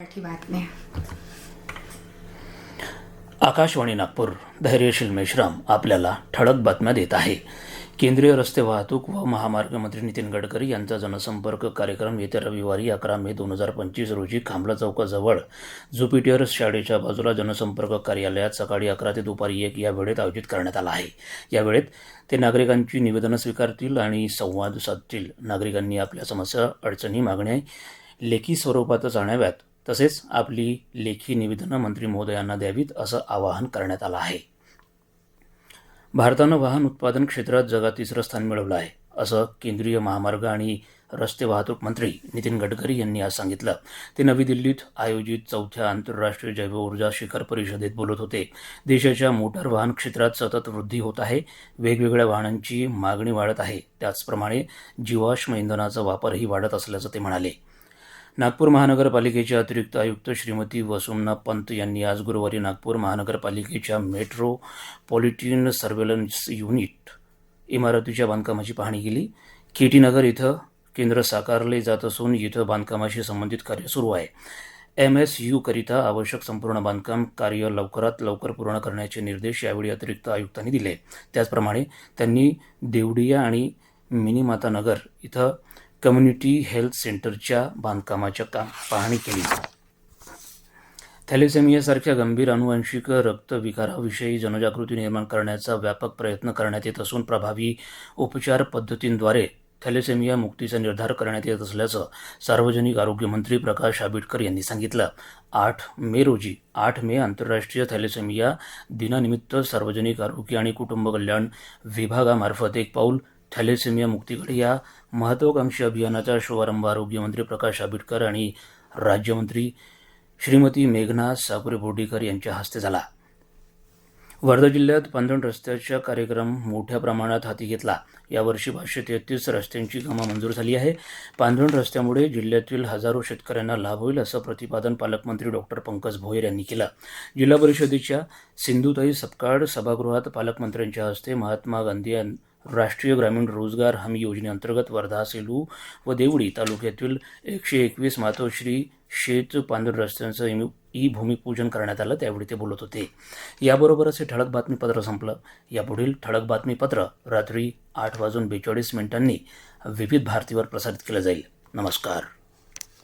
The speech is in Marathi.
मराठी बातम्या. आकाशवाणी नागपूर धैर्यशील मेश्राम आपल्याला ठळक बातम्या देत आहे. केंद्रीय रस्ते वाहतूक व महामार्ग मंत्री नितीन गडकरी यांचा जनसंपर्क कार्यक्रम येत्या रविवारी अकरा मे दोन हजार पंचवीस रोजी खांबला चौकाजवळ. जुपिटर शाळेच्या बाजूला जनसंपर्क कार्यालयात सकाळी अकरा ते दुपारी एक या वेळेत आयोजित करण्यात आला आहे. या वेळेत ते नागरिकांची निवेदनं स्वीकारतील आणि संवाद साधतील. नागरिकांनी आपल्या समस्या अडचणी मागण्या लेखी स्वरूपातच आणाव्यात. तसेच आपली लेखी निवेदनं मंत्री महोदयांना द्यावीत असं आवाहन करण्यात आलं आहे. भारतानं वाहन उत्पादन क्षेत्रात जगात तिसरं स्थान मिळवलं आहे असं केंद्रीय महामार्ग आणि रस्ते वाहतूक मंत्री नितीन गडकरी यांनी आज सांगितलं. ते नवी दिल्लीत आयोजित चौथ्या आंतरराष्ट्रीय जैवऊर्जा शिखर परिषदेत बोलत होते. देशाच्या मोटार वाहन क्षेत्रात सतत वृद्धी होत आहे वेगवेगळ्या वाहनांची मागणी वाढत आहे. त्याचप्रमाणे जीवाश्म इंधनाचा वापरही वाढत असल्याचं ते म्हणाले. नागपूर महानगरपालिकेचे अतिरिक्त आयुक्त श्रीमती वसुमना पंत यांनी आज गुरुवारी नागपूर महानगरपालिकेच्या मेट्रो पॉलिटिन सर्वेलन्स युनिट इमारतीच्या बांधकामाची पाहणी केली. केटीनगर इथं केंद्र साकारले जात असून इथं बांधकामाशी संबंधित कार्य सुरू आहे. एम एस यूकरिता आवश्यक संपूर्ण बांधकाम कार्य लवकरात लवकर पूर्ण करण्याचे निर्देश यावेळी अतिरिक्त आयुक्तांनी दिले. त्याचप्रमाणे त्यांनी देवडिया आणि मिनीमाता नगर इथं कम्युनिटी हेल्थ सेंटरच्या बांधकामाच्या काम पाहणी केली. थॅलेसेमियासारख्या गंभीर अनुवांशिक रक्तविकाराविषयी जनजागृती निर्माण करण्याचा व्यापक प्रयत्न करण्यात येत असून प्रभावी उपचार पद्धतींद्वारे थॅलेसेमिया मुक्तीचा निर्धार करण्यात येत असल्याचं सार्वजनिक आरोग्यमंत्री प्रकाश आंबेडकर यांनी सांगितलं. आठ मे रोजी आठ मे आंतरराष्ट्रीय थॅलेसेमिया दिनानिमित्त सार्वजनिक आरोग्य आणि कुटुंब कल्याण विभागामार्फत एक पाऊल थॅलेसेमिया मुक्तीकडे या महत्त्वाकांक्षी अभियानाचा शुभारंभ आरोग्यमंत्री प्रकाश आंबेडकर आणि राज्यमंत्री श्रीमती मेघना साकुरे बोर्डीकर यांच्या हस्ते झाला. वर्धा जिल्ह्यात पांढरण रस्त्याचा कार्यक्रम मोठ्या प्रमाणात हाती घेतला. यावर्षी पाचशे तेहतीस रस्त्यांची कामं मंजूर झाली आहे. पांढरण रस्त्यामुळे जिल्ह्यातील हजारो शेतकऱ्यांना लाभ होईल असं प्रतिपादन पालकमंत्री डॉक्टर पंकज भोयर यांनी केलं. जिल्हा परिषदेच्या सिंधुताई सपकाळ सभागृहात पालकमंत्र्यांच्या हस्ते महात्मा गांधी राष्ट्रीय ग्रामीण रोजगार हमी योजनेअंतर्गत वर्धा सेलू व देवडी तालुक्यातील एकशे एकवीस मातोश्री शेत पांढर रस्त्यांचं ई भूमिपूजन करण्यात आलं त्यावेळी ते बोलत होते. याबरोबरच हे ठळक बातमीपत्र संपलं. यापुढील ठळक बातमीपत्र रात्री आठ वाजून बेचाळीस मिनिटांनी विविध भारतीवर प्रसारित केलं जाईल. नमस्कार.